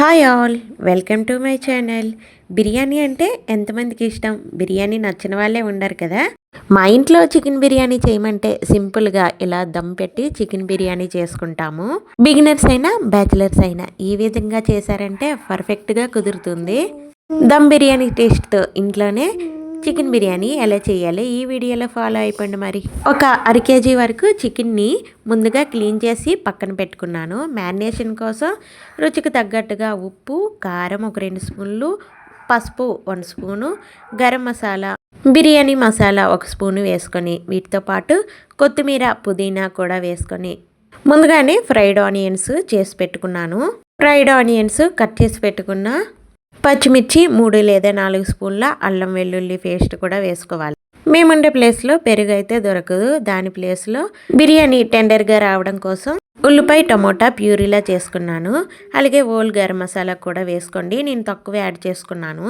Hi all welcome to my channel. Biryani అంటే ఎంతమందికి ఇష్టం? బిర్యానీ నచ్చిన వాళ్ళే ఉండరు కదా? మా ఇంట్లో చికెన్ బిర్యానీ చేయమంటే సింపుల్గా ఇలా దమ్ పెట్టి చికెన్ బిర్యానీ చేసుకుంటాము. బిగినర్స్ అయినా బ్యాచిలర్స్ అయినా ఈ విధంగా చేశారంటే పర్ఫెక్ట్గా కుదురుతుంది. దమ్ బిర్యానీ టేస్ట్తో ఇంట్లోనే చికెన్ బిర్యానీ ఎలా చేయాలి? ఈ వీడియోలో ఫాలో అయిపోండి మరి. ఒక అర కేజీ వరకు చికెన్ని ముందుగా క్లీన్ చేసి పక్కన పెట్టుకున్నాను. మ్యారినేషన్ కోసం రుచికి తగ్గట్టుగా ఉప్పు కారం ఒక రెండు స్పూన్లు పసుపు వన్ స్పూను గరం మసాలా బిర్యానీ మసాలా ఒక స్పూను వేసుకొని వీటితో పాటు కొత్తిమీర పుదీనా కూడా వేసుకొని ముందుగానే ఫ్రైడ్ ఆనియన్స్ చేసి పెట్టుకున్నాను. ఫ్రైడ్ ఆనియన్స్ కట్ చేసి పెట్టుకున్న పచ్చిమిర్చి మూడు లేదా నాలుగు స్పూన్ల అల్లం వెల్లుల్లి పేస్ట్ కూడా వేసుకోవాలి. మేముండే ప్లేస్లో పెరుగు అయితే దొరకదు. దాని ప్లేస్లో బిర్యానీ టెండర్గా రావడం కోసం ఉల్లిపాయ టమోటా ప్యూరీలా చేసుకున్నాను. అలాగే ఓల్ గరం మసాలా కూడా వేసుకోండి. నేను తక్కువ యాడ్ చేసుకున్నాను.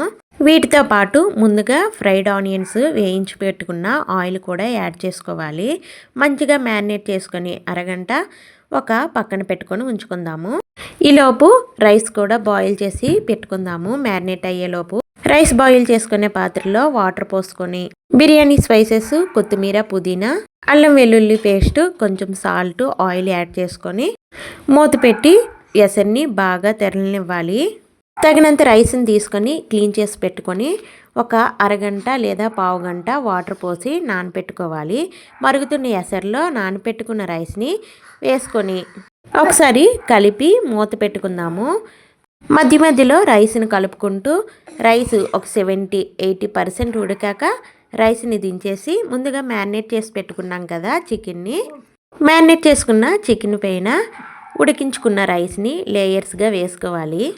వీటితో పాటు ముందుగా ఫ్రైడ్ ఆనియన్స్ వేయించి పెట్టుకున్న ఆయిల్ కూడా యాడ్ చేసుకోవాలి. మంచిగా మ్యారినేట్ చేసుకొని అరగంట ఒక పక్కన పెట్టుకొని ఉంచుకుందాము. ఈలోపు రైస్ కూడా బాయిల్ చేసి పెట్టుకుందాము మ్యారినేట్ అయ్యేలోపు రైస్ బాయిల్ చేసుకునే పాత్రలో వాటర్ పోసుకొని బిర్యానీ స్పైసెస్ కొత్తిమీర పుదీనా అల్లం వెల్లుల్లి పేస్ట్ కొంచెం సాల్ట్ ఆయిల్ యాడ్ చేసుకొని మూత పెట్టి ఎసర్ని బాగా తెరలనివ్వాలి. తగినంత రైస్ని తీసుకొని క్లీన్ చేసి పెట్టుకొని ఒక అరగంట లేదా పావు గంట వాటర్ పోసి నానపెట్టుకోవాలి. మరుగుతున్న ఎసర్లో నానపెట్టుకున్న రైస్ని వేసుకొని ఒకసారి కలిపి మూత పెట్టుకుందాము. మధ్య మధ్యలో రైస్ని కలుపుకుంటూ రైస్ ఒక సెవెంటీ ఎయిటీ పర్సెంట్ ఉడికాక రైస్ని దించేసి ముందుగా మ్యారినేట్ చేసి పెట్టుకున్నాం కదా చికెన్ని. మ్యారినేట్ చేసుకున్న చికెన్ పైన ఉడికించుకున్న రైస్ని లేయర్స్గా వేసుకోవాలి.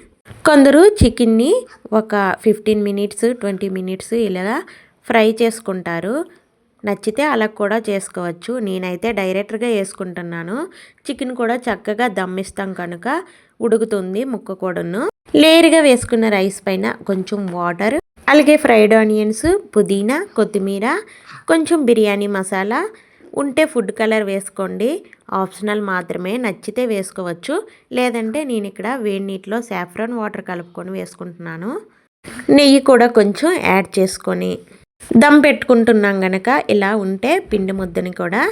కొందరు చికెన్ని ఒక ఫిఫ్టీన్ మినిట్స్ ట్వంటీ మినిట్స్ ఇలా ఫ్రై చేసుకుంటారు. నచ్చితే అలా కూడా చేసుకోవచ్చు. నేనైతే డైరెక్ట్గా వేసుకుంటున్నాను. చికెన్ కూడా చక్కగా దమ్మిస్తాం కనుక ఉడుకుతుంది ముక్క కూడాను. లేరుగా వేసుకున్న రైస్ పైన కొంచెం వాటర్ అలాగే ఫ్రైడ్ ఆనియన్స్ పుదీనా కొత్తిమీర కొంచెం బిర్యానీ మసాలా. ఉంటే ఫుడ్ కలర్ వేసుకోండి. ఆప్షనల్ మాత్రమే నచ్చితే వేసుకోవచ్చు. లేదంటే నేను ఇక్కడ వేడి నీటిలో సాఫ్రాన్ వాటర్ కలుపుకొని వేసుకుంటున్నాను. నెయ్యి కూడా కొంచెం యాడ్ చేసుకొని దమ్ పెట్టుకుంటున్నాం గనక ఇలా ఉంటే పిండి ముద్దని కూడా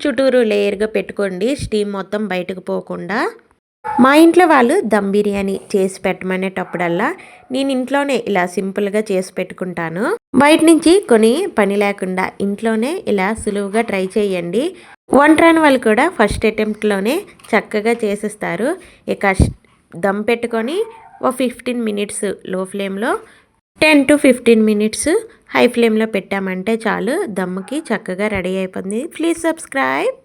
చుట్టూరు లేయర్గా పెట్టుకోండి స్టీమ్ మొత్తం బయటకు పోకుండా. మా ఇంట్లో వాళ్ళు దమ్ బిర్యానీ చేసి పెట్టమనేటప్పుడల్లా నేను ఇంట్లోనే ఇలా సింపుల్గా చేసి పెట్టుకుంటాను. బయట నుంచి కొని పని లేకుండా ఇంట్లోనే ఇలా సులువుగా ట్రై చేయండి. వంటరాని వాళ్ళు కూడా ఫస్ట్ అటెంప్ట్లోనే చక్కగా చేసేస్తారు. ఇక దమ్ పెట్టుకొని ఓ ఫిఫ్టీన్ మినిట్స్లో ఫ్లేమ్లో ten to fifteen minutes high ఫ్లేమ్లో పెట్టామంటే చాలు. దమ్ముకి చక్కగా రెడీ అయిపోయింది. Please subscribe.